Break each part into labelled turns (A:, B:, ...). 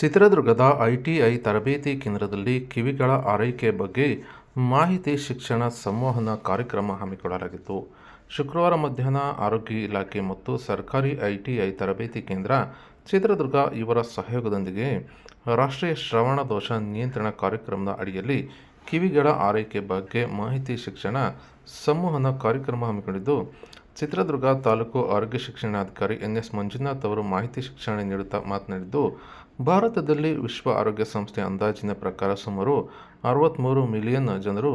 A: ಚಿತ್ರದುರ್ಗದ ಐಟಿಐ ತರಬೇತಿ ಕೇಂದ್ರದಲ್ಲಿ ಕಿವಿಗಳ ಆರೈಕೆ ಬಗ್ಗೆ ಮಾಹಿತಿ ಶಿಕ್ಷಣ ಸಂವಹನ ಕಾರ್ಯಕ್ರಮ ಹಮ್ಮಿಕೊಳ್ಳಲಾಗಿತ್ತು. ಶುಕ್ರವಾರ ಮಧ್ಯಾಹ್ನ ಆರೋಗ್ಯ ಇಲಾಖೆ ಮತ್ತು ಸರ್ಕಾರಿ ಐಟಿಐ ತರಬೇತಿ ಕೇಂದ್ರ ಚಿತ್ರದುರ್ಗ ಇವರ ಸಹಯೋಗದೊಂದಿಗೆ ರಾಷ್ಟ್ರೀಯ ಶ್ರವಣ ದೋಷ ನಿಯಂತ್ರಣ ಕಾರ್ಯಕ್ರಮದ ಅಡಿಯಲ್ಲಿ ಕಿವಿಗಳ ಆರೈಕೆ ಬಗ್ಗೆ ಮಾಹಿತಿ ಶಿಕ್ಷಣ ಸಂವಹನ ಕಾರ್ಯಕ್ರಮ ಹಮ್ಮಿಕೊಂಡಿದ್ದು ಚಿತ್ರದುರ್ಗ ತಾಲೂಕು ಆರೋಗ್ಯ ಶಿಕ್ಷಣಾಧಿಕಾರಿ ಎನ್ ಎಸ್ ಮಂಜುನಾಥ್ ಅವರು ಮಾಹಿತಿ ಶಿಕ್ಷಣ ನೀಡುತ್ತಾ ಮಾತನಾಡಿದ್ದು, ಭಾರತದಲ್ಲಿ ವಿಶ್ವ ಆರೋಗ್ಯ ಸಂಸ್ಥೆ ಅಂದಾಜಿನ ಪ್ರಕಾರ ಸುಮಾರು ಅರವತ್ತ್ಮೂರು ಮಿಲಿಯನ್ ಜನರು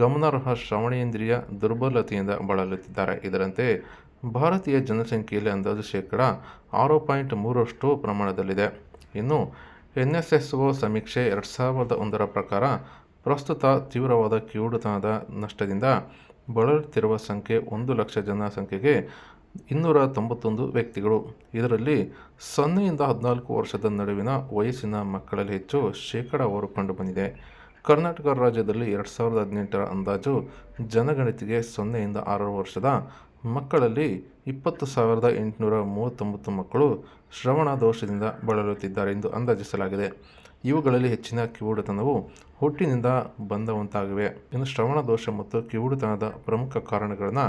A: ಗಮನಾರ್ಹ ಶ್ರವಣೇಂದ್ರಿಯ ದುರ್ಬಲತೆಯಿಂದ ಬಳಲುತ್ತಿದ್ದಾರೆ. ಇದರಂತೆ ಭಾರತೀಯ ಜನಸಂಖ್ಯೆಯಲ್ಲಿ ಅಂದಾಜು ಶೇಕಡ ಆರು ಪಾಯಿಂಟ್ ಮೂರರಷ್ಟು ಪ್ರಮಾಣದಲ್ಲಿದೆ. ಇನ್ನು ಎನ್ ಎಸ್ ಎಸ್ ಒ ಸಮೀಕ್ಷೆ ಎರಡು ಸಾವಿರದ ಒಂದರ ಪ್ರಕಾರ ಪ್ರಸ್ತುತ ತೀವ್ರವಾದ ಕಿವುಡುತನದ ನಷ್ಟದಿಂದ ಬಳಲುತ್ತಿರುವ ಸಂಖ್ಯೆ ಒಂದು ಲಕ್ಷ ಜನಸಂಖ್ಯೆಗೆ ಇನ್ನೂರ ತೊಂಬತ್ತೊಂದು ವ್ಯಕ್ತಿಗಳು. ಇದರಲ್ಲಿ ಸೊನ್ನೆಯಿಂದ ಹದಿನಾಲ್ಕು ವರ್ಷದ ನಡುವಿನ ವಯಸ್ಸಿನ ಮಕ್ಕಳಲ್ಲಿ ಹೆಚ್ಚು ಶೇಕಡಾವಾರು ಕಂಡುಬಂದಿದೆ ಕರ್ನಾಟಕ ರಾಜ್ಯದಲ್ಲಿ ಎರಡು ಸಾವಿರದ ಹದಿನೆಂಟರ ಅಂದಾಜು ಜನಗಣತಿಗೆ ಸೊನ್ನೆಯಿಂದ ಆರು ವರ್ಷದ ಮಕ್ಕಳಲ್ಲಿ ಇಪ್ಪತ್ತು ಸಾವಿರದ ಎಂಟುನೂರ ಮೂವತ್ತೊಂಬತ್ತು ಮಕ್ಕಳು ಶ್ರವಣ ದೋಷದಿಂದ ಬಳಲುತ್ತಿದ್ದಾರೆ ಎಂದು ಅಂದಾಜಿಸಲಾಗಿದೆ. ಇವುಗಳಲ್ಲಿ ಹೆಚ್ಚಿನ ಕಿವುಡುತನವು ಹುಟ್ಟಿನಿಂದ ಬಂದವಂತಾಗಿವೆ. ಇನ್ನು ಶ್ರವಣ ದೋಷ ಮತ್ತು ಕಿವುಡುತನದ ಪ್ರಮುಖ ಕಾರಣಗಳನ್ನು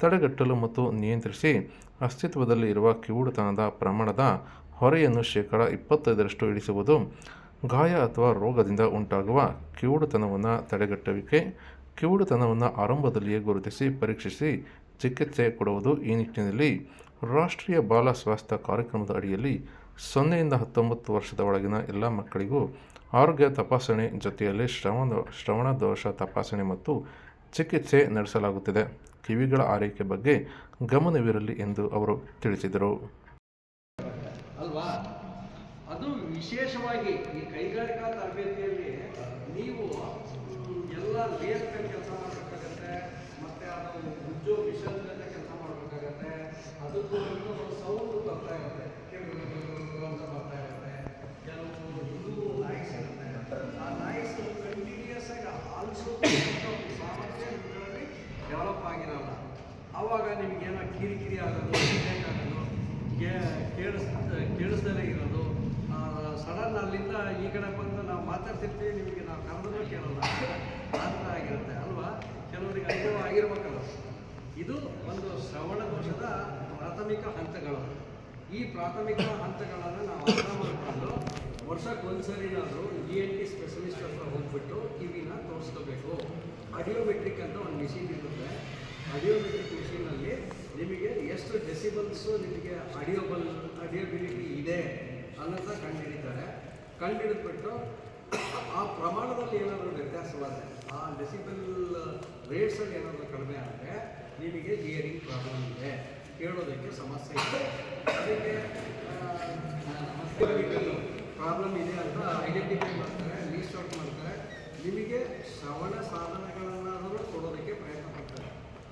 A: ತಡೆಗಟ್ಟಲು ಮತ್ತು ನಿಯಂತ್ರಿಸಿ ಅಸ್ತಿತ್ವದಲ್ಲಿ ಇರುವ ಕಿವುಡುತನದ ಪ್ರಮಾಣದ ಹೊರೆಯನ್ನು ಶೇಕಡ ಇಪ್ಪತ್ತೈದರಷ್ಟು ಇಳಿಸುವುದು ಗಾಯ ಅಥವಾ ರೋಗದಿಂದ ಉಂಟಾಗುವ ಕಿವುಡುತನವನ್ನು ತಡೆಗಟ್ಟುವಿಕೆ, ಕಿವುಡುತನವನ್ನು ಆರಂಭದಲ್ಲಿಯೇ ಗುರುತಿಸಿ ಪರೀಕ್ಷಿಸಿ ಚಿಕಿತ್ಸೆ ಕೊಡುವುದು ಈ ನಿಟ್ಟಿನಲ್ಲಿ ರಾಷ್ಟ್ರೀಯ ಬಾಲ ಸ್ವಾಸ್ಥ್ಯ ಕಾರ್ಯಕ್ರಮದ ಅಡಿಯಲ್ಲಿ ಸೊನ್ನೆಯಿಂದ ಹತ್ತೊಂಬತ್ತು ವರ್ಷದ ಒಳಗಿನ ಎಲ್ಲ ಮಕ್ಕಳಿಗೂ ಆರೋಗ್ಯ ತಪಾಸಣೆ ಜೊತೆಯಲ್ಲಿ ಶ್ರವಣ ಶ್ರವಣ ದೋಷ ತಪಾಸಣೆ ಮತ್ತು ಚಿಕಿತ್ಸೆ ನಡೆಸಲಾಗುತ್ತಿದೆ. ಕಿವಿಗಳ ಆರೈಕೆ ಬಗ್ಗೆ ಗಮನವಿರಲಿ ಎಂದು ಅವರು ತಿಳಿಸಿದರು.
B: ಅಲ್ವಾ? ಅದು ವಿಶೇಷವಾಗಿ ಈ ಕೈಗಾರಿಕಾ ತರಬೇತಿಯಲ್ಲಿ ನೀವು ಎಲ್ಲ ಲೇಯರ್ ಮೇಲೆ ಕೆಲಸ ಮಾಡಬೇಕಾಗತ್ತೆ, ಮತ್ತೆ ಅದು ಉದ್ಯೋಗ ಮಿಷನ್ ಮೇಲೆ ಕೆಲಸ ಮಾಡಬೇಕಾಗತ್ತೆ ಅದಕ್ಕೂ ಆಗಿರಲ್ಲ. ಆವಾಗ ನಿಮಗೇನೋ ಕಿರಿಕಿರಿ ಆಗೋದು, ಬೇಕಾಗೋದು ಕೇಳಿಸ್, ಕೇಳಿಸ್ದೇ ಇರೋದು ಸಡನ್ ಅಲ್ಲಿಂದ ಈ ಕಡೆ ಬಂದು ನಾವು ಮಾತಾಡ್ತಿರ್ತೀವಿ, ನಿಮಗೆ ನಾವು ಕರೆದೂ ಕೇಳಲ್ಲ. ಆ ಆಗಿರುತ್ತೆ, ಅಲ್ವಾ? ಕೆಲವರಿಗೆ ಅನುಭವ ಆಗಿರ್ಬೇಕಲ್ಲ. ಇದು ಒಂದು ಶ್ರವಣ ದೋಷದ ಪ್ರಾಥಮಿಕ ಹಂತಗಳು. ಈ ಪ್ರಾಥಮಿಕ ಹಂತಗಳನ್ನು ನಾವು ಅರ್ಥ ಮಾಡಿಕೊಂಡು ವರ್ಷಕ್ಕೆ ಒಂದ್ಸರಿನಾದರೂ ಇ ಎನ್ ಟಿ ಸ್ಪೆಷಲಿಸ್ಟ್ ಹತ್ರ ಹೋಗ್ಬಿಟ್ಟು ಕಿವಿನ ತೋರಿಸ್ಕೋಬೇಕು. ಆಡಿಯೋಮೆಟ್ರಿಕ್ ಅಂತ ಒಂದು ಮಿಷಿನ್ ಇರುತ್ತೆ. ಆಡಿಯೋಮೆಟ್ರಿಕ್ ಮಿಷಿನಲ್ಲಿ ನಿಮಗೆ ಎಷ್ಟು ಡೆಸಿಬಲ್ಸು ನಿಮಗೆ ಆಡಿಯೋಬಲ್ ಆಡಿಯೋಬಿಲಿಟಿ ಇದೆ ಅನ್ನೋದನ್ನ ಕಂಡುಹಿಡಿತಾರೆ. ಕಂಡುಹಿಡಿದ್ಬಿಟ್ಟು ಆ ಪ್ರಮಾಣದಲ್ಲಿ ಏನಾದರೂ ವ್ಯತ್ಯಾಸವಾದರೆ, ಆ ಡೆಸಿಬಲ್ ರೇಟ್ಸಲ್ಲಿ ಏನಾದರೂ ಕಡಿಮೆ ಆದರೆ ನಿಮಗೆ ಹಿಯರಿಂಗ್ ಪ್ರಾಬ್ಲಮ್ ಇದೆ. ಕೇಳೋದಕ್ಕೆ ಸಮಸ್ಯೆ ಇದೆ. ಅದಕ್ಕೆ ಪ್ರಾಬ್ಲಮ್ ಇದೆ. ಅಂತ ಐಡೆಂಟಿಫೈ ಮಾಡ್ತಾರೆ ಲೀಸ್ಟ್ ಔಟ್ ಮಾಡ್ತಾರೆ. ನಿಮಗೆ ಶ್ರವಣ ಸಾಧನಗಳನ್ನಾದರೂ ಕೊಡೋದಕ್ಕೆ ಪ್ರಯತ್ನ ಪಡ್ತಾರೆ.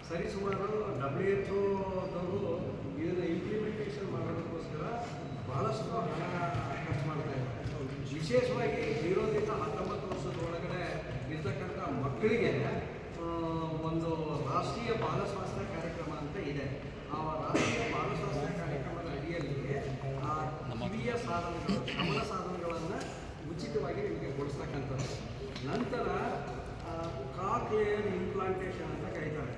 B: ಸರಿ ಸುಮಾರು ಡಬ್ಲ್ಯೂ ಎಚ್ ಓದವರು ಇದನ್ನು ಇಂಪ್ಲಿಮೆಂಟೇಷನ್ ಮಾಡೋದಕ್ಕೋಸ್ಕರ ಬಹಳಷ್ಟು ಹಣ ಖರ್ಚು ಮಾಡ್ತಾ ಇದ್ದಾರೆ. ವಿಶೇಷವಾಗಿ ಜೀರೋದಿಂದ ಹತ್ತೊಂಬತ್ತು ವರ್ಷದ ಒಳಗಡೆ ಇರ್ತಕ್ಕಂಥ ಮಕ್ಕಳಿಗೆ ಒಂದು ರಾಷ್ಟ್ರೀಯ ಬಾಲ ಸ್ವಾಸ್ಥ್ಯ ಕಾರ್ಯಕ್ರಮ ಅಂತ ಇದೆ. ಆ ರಾಷ್ಟ್ರೀಯ ಬಾಲ ಸ್ವಾಸ್ಥ್ಯ ಕಾರ್ಯಕ್ರಮದ ಅಡಿಯಲ್ಲಿ ಆ ಕಿವಿಯ ಸಾಧನಗಳು ಶ್ರವಣ ಸಾಧನಗಳನ್ನು ಉಚಿತವಾಗಿ ನಿಮಗೆ ಕೊಡಿಸ್ತಕ್ಕಂಥದ್ದು. ನಂತರ ಕಾಕ್ಲೇಯರ್ ಇಂಪ್ಲಾಂಟೇಷನ್ ಅಂತ ಕರೀತಾರೆ.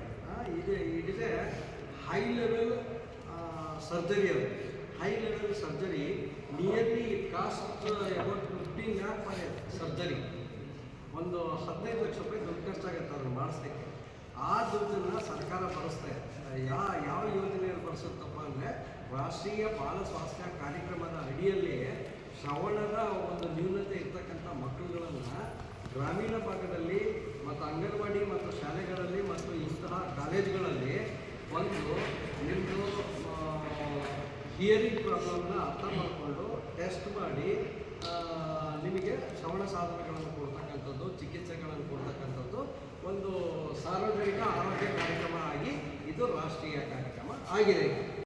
B: ಇದು ಇಟ್ ಹೈ ಲೆವೆಲ್ ಸರ್ಜರಿ ಅದು. High level surgery nearly cost about fifteen lakh surgery ಒಂದು ಹದಿನೈದು ಲಕ್ಷ ರೂಪಾಯಿ ದುಡ್ಡು ಖರ್ಚಾಗುತ್ತೆ ಅದನ್ನು ಮಾಡಿಸ್ಲಿಕ್ಕೆ. ಆ ದುಡ್ಡನ್ನು ಸರ್ಕಾರ ಭರಿಸ್ತೆ ಯಾ, ಯಾವ ಯೋಜನೆಯಲ್ಲಿ ಬಳಸುತ್ತಪ್ಪ ಅಂದರೆ, ರಾಷ್ಟ್ರೀಯ ಬಾಲ ಸ್ವಾಸ್ಥ್ಯ ಕಾರ್ಯಕ್ರಮದ ಅಡಿಯಲ್ಲಿ ಶ್ರವಣದ ಒಂದು ನ್ಯೂನತೆ ಇರ್ತಕ್ಕಂಥ ಮಕ್ಕಳುಗಳನ್ನು ಗ್ರಾಮೀಣ ಭಾಗದಲ್ಲಿ ಮತ್ತು ಅಂಗನವಾಡಿ ಮತ್ತು ಶಾಲೆಗಳಲ್ಲಿ ಮತ್ತು ಇಂತಹ ಕಾಲೇಜುಗಳಲ್ಲಿ ಒಂದು ನಿಮ್ಮದು ಹಿಯರಿಂಗ್ ಪ್ರಾಬ್ಲಮ್ನ ಅರ್ಥ ಮಾಡಿಕೊಂಡು ಟೆಸ್ಟ್ ಮಾಡಿ ನಿಮಗೆ ಶ್ರವಣ ಸಾಧನಗಳನ್ನು ಕೊಡ್ತಕ್ಕಂಥದ್ದು, ಚಿಕಿತ್ಸೆಗಳನ್ನು ಕೊಡ್ತಕ್ಕಂಥದ್ದು ಒಂದು ಸಾರ್ವಜನಿಕ ಆರೋಗ್ಯ ಕಾರ್ಯಕ್ರಮ ಆಗಿ ಇದು ರಾಷ್ಟ್ರೀಯ ಕಾರ್ಯಕ್ರಮ ಆಗಿದೆ.